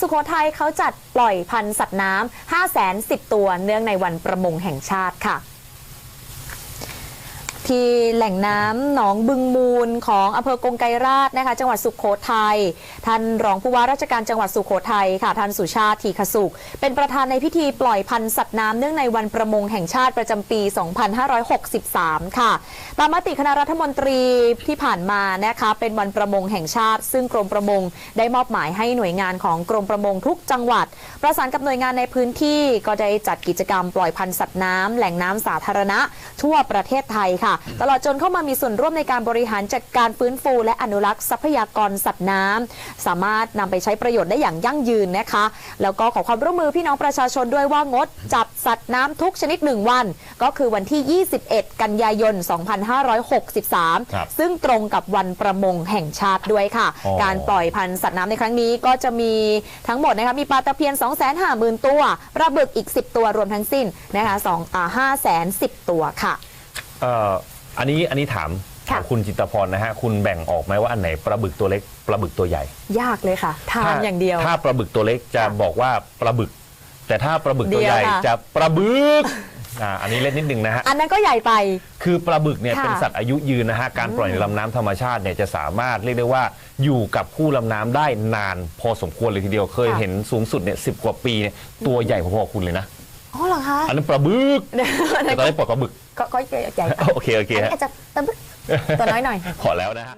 สุโขทัยเขาจัดปล่อยพันธุ์สัตว์น้ำ5 1 0 0 0 0 ตัวเนื่องในวันประมงแห่งชาติค่ะ ที่แหล่งน้ำหนองบึงมูลของอำเภอกงไกรราชนะคะ จังหวัดสุขโขทัยท่านรองผู้ว่าราชการจังหวัดสุขโขทัยค่ะท่านสุชาติทีขสุข เป็นประธานในพิธีปล่อยพันธุ์สัตว์น้ำเนื่องในวันประมงแห่งชาติประจำปี 2563 ค่ะ ตามมติคณะรัฐมนตรีที่ผ่านมานะคะเป็นวันประมงแห่งชาติ ซึ่งกรมประมงได้มอบหมายให้หน่วยงานของกรมประมงทุกจังหวัด ประสานกับหน่วยงานในพื้นที่ก็ได้จัดกิจกรรมปล่อยพันธุ์สัตว์น้ำแหล่งน้ำสาธารณะ ทั่วประเทศไทยค่ะตลอดจนเข้ามามีส่วนร่วมในการบริหารจัดการฟื้นฟู และอนุรักษ์ทรัพยากรสัตว์น้ำสามารถนำไปใช้ประโยชน์ได้อย่างยั่งยืนนะคะ แล้วก็ขอความร่วมมือพี่น้องประชาชนด้วยว่างดจับสัตว์น้ำทุกชนิด1วัน ก็คือวันที่ 21 กันยายน2563ครับซึ่งตรงกับวันประมงแห่งชาติด้วยค่ะ อ๋อ การปล่อยพันธุ์สัตว์น้ำในครั้งนี้ก็จะมีทั้งหมดนะคะมีปลาตะเพียน 250,000 ตัวปลาบึกอีก 10 ตัวรวมทั้งสิ้นนะคะ2อ่า510 ตัวค่ะ เอ่ออันนี้อันนี้ถามค่ะ ถามคุณจิตรพรนะฮะ คุณแบ่งออกไหมว่าอันไหนปลาบึกตัวเล็กปลาบึกตัวใหญ่ยากเลยค่ะ ทานอย่างเดียว ถ้าปลาบึกตัวเล็กจะค่ะบอกว่าปลาบึก แต่ถ้าปลาบึกตัวใหญ่เดียวค่ะ จะปลาบึกอ่าอันนี้เล่นนิดนึงนะฮะ อันนั้นก็ใหญ่ไป คือปลาบึกเนี่ยค่ะเป็นสัตว์อายุยืนนะฮะ การปล่อยในลำน้ำธรรมชาติเนี่ยจะสามารถเรียกได้ว่าอยู่กับผู้ลำน้ำได้นานพอสมควรเลยทีเดียวเคยค่ะ เห็นสูงสุดเนี่ยสิกว่าปีเนี่ยตัวใหญ่พอๆคุณเลยนะอ๋อเหรอ คะอันนั้นปลาบึกเดี๋ยวอันแต่นั้นตอนนี้ปล่อยปลาบึกก็ก็ใหญ่ไปโอเคโอเคอันนี้ฮะอาจจะตัวน้อยหน่อยขอแล้วนะฮะ